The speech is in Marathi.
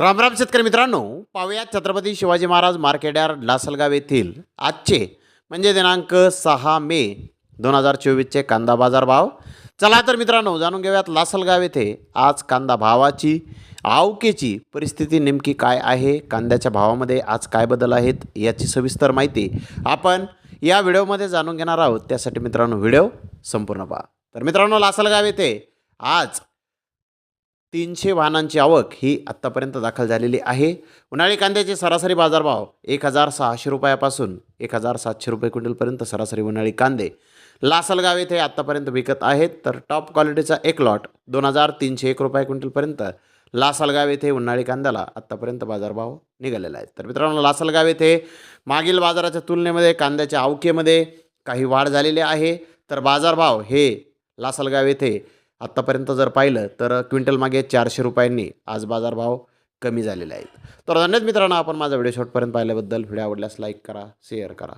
रामराम शेतकरी मित्रांनो पाहूया छत्रपती शिवाजी महाराज मार्केटयार लासलगाव येथील आजचे म्हणजे दिनांक सहा मे दोन हजार चोवीसचे कांदा बाजार भाव. चला तर मित्रांनो जाणून घेऊयात लासलगाव येथे आज कांदा भावाची आवकेची परिस्थिती नेमकी काय आहे कांद्याच्या भावामध्ये आज काय बदल आहेत याची सविस्तर माहिती आपण या व्हिडिओमध्ये जाणून घेणार आहोत. त्यासाठी मित्रांनो व्हिडिओ संपूर्ण पहा. तर मित्रांनो लासलगाव येथे आज तीनशे वाहनांची आवक ही आत्तापर्यंत दाखल झालेली आहे. उन्हाळी कांद्याचे सरासरी बाजारभाव एक हजार सहाशे रुपयापासून एक हजार सातशे रुपये क्विंटलपर्यंत सरासरी उन्हाळी कांदे. लासलगाव येथे आत्तापर्यंत विकत आहेत तर टॉप क्वालिटीचा एक लॉट दोन हजार तीनशे एक रुपये क्विंटलपर्यंत. लासलगाव येथे उन्हाळी कांद्याला आत्तापर्यंत बाजारभाव निघालेला आहे. तर मित्रांनो लासलगाव येथे मागील बाजाराच्या तुलनेमध्ये कांद्याच्या आवकेमध्ये काही वाढ झालेली आहे. तर बाजारभाव हे लासलगाव येथे आत्तापर्यंत जर पाहिलं तर क्विंटल मागे चारशे रुपयांनी आज बाजारभाव कमी झालेले आहेत. तर धन्यवाद मित्रांनो आपण माझा व्हिडिओ शॉर्टपर्यंत पाहिल्याबद्दल. व्हिडिओ आवडल्यास लाईक करा शेअर करा.